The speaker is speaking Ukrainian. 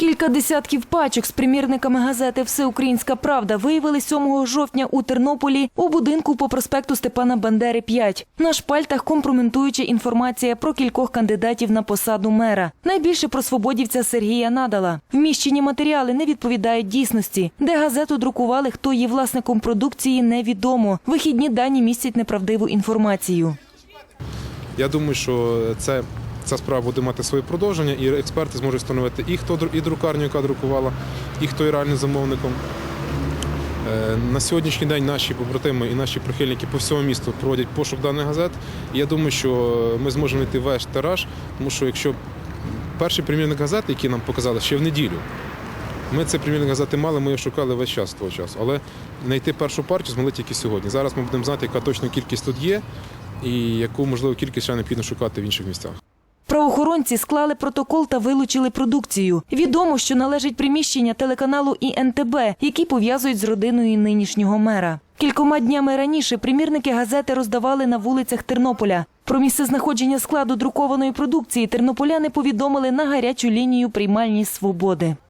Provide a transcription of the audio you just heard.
Кілька десятків пачок з примірниками газети Всеукраїнська Правда виявили 7 жовтня у Тернополі у будинку по проспекту Степана Бандери 5. На шпальтах компрометуюча інформація про кількох кандидатів на посаду мера. Найбільше про свободівця Сергія Надала. Вміщені матеріали не відповідають дійсності. Де газету друкували, хто є власником продукції, невідомо. Вихідні дані містять неправдиву інформацію. Я думаю, що це, ця справа буде мати своє продовження, і експерти зможуть встановити і хто і друкарню, яка друкувала, і хто є реальним замовником. Е, На сьогоднішній день наші побратими і наші прихильники по всьому місту проводять пошук даних газет. І я думаю, що ми зможемо знайти весь тираж, тому що якщо перший примірник газети, який нам показали ще в неділю, ми цей примірник газети мали, ми його шукали весь час того часу. Але знайти першу партію змогли тільки сьогодні. Зараз ми будемо знати, яка точна кількість тут є, і яку можливо кількість ще необхідно шукати в інших місцях. Правоохоронці склали протокол та вилучили продукцію. Відомо, що належить приміщення телеканалу ІНТБ, які пов'язують з родиною нинішнього мера. Кількома днями раніше примірники газети роздавали на вулицях Тернополя. Про місце знаходження складу друкованої продукції тернополяни повідомили на гарячу лінію приймальні свободи.